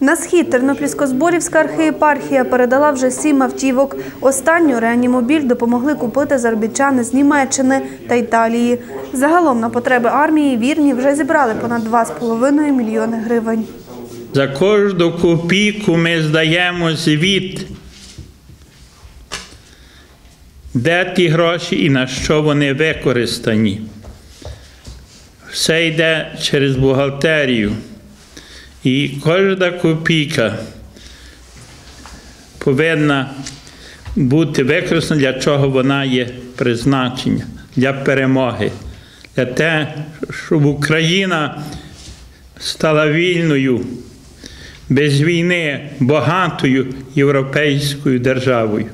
На схід Тернопільсько-Зборівська архієпархія передала вже сім автівок. Останню реанімобіль допомогли купити заробітчани з Німеччини та Італії. Загалом на потреби армії вірні вже зібрали понад 2,5 мільйони гривень. За кожну копійку ми здаємо звіт, де ті гроші і на що вони використані. Все йде через бухгалтерію. І кожна копійка повинна бути використана, для чого вона є призначення, для перемоги, для те, щоб Україна стала вільною, без війни, багатою європейською державою.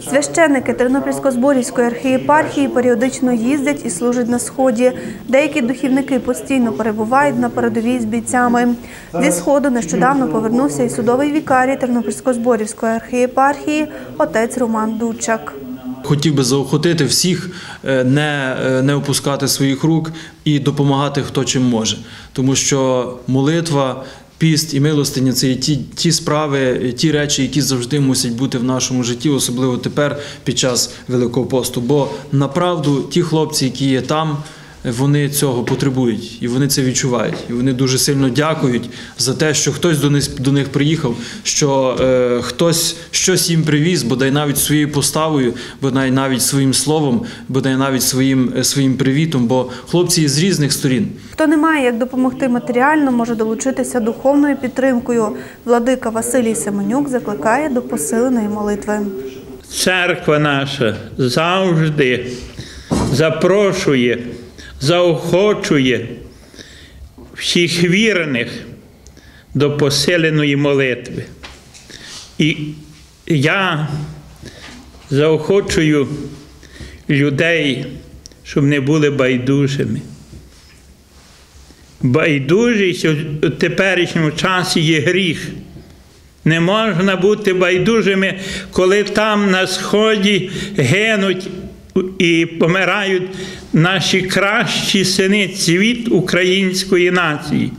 Священники Тернопільсько-Зборівської архієпархії періодично їздять і служать на сході. Деякі духівники постійно перебувають на передовій з бійцями. Зі сходу нещодавно повернувся і судовий вікарій Тернопільсько-Зборівської архієпархії отець Роман Дучак. Хотів би заохотити всіх е, не, е, не опускати своїх рук і допомагати хто чим може. Тому що молитва, піст і милостиня це є ті, ті справи, ті речі, які завжди мусять бути в нашому житті, особливо тепер під час Великого посту. Бо направду ті хлопці, які є там, вони цього потребують і вони це відчувають. І вони дуже сильно дякують за те, що хтось до них, до них приїхав, що е, хтось щось їм привіз, бодай навіть своєю поставою, бодай навіть своїм словом, бодай навіть своїм, е, своїм привітом. Бо хлопці з різних сторін. Хто не має як допомогти матеріально, може долучитися духовною підтримкою. Владика Василій Семенюк закликає до посиленої молитви. Церква наша завжди запрошує, заохочує всіх вірних до посиленої молитви. І я заохочую людей, щоб не були байдужими. Байдужість у теперішньому часі є гріх. Не можна бути байдужими, коли там на сході гинуть і помирають наші кращі сини, цвіт української нації.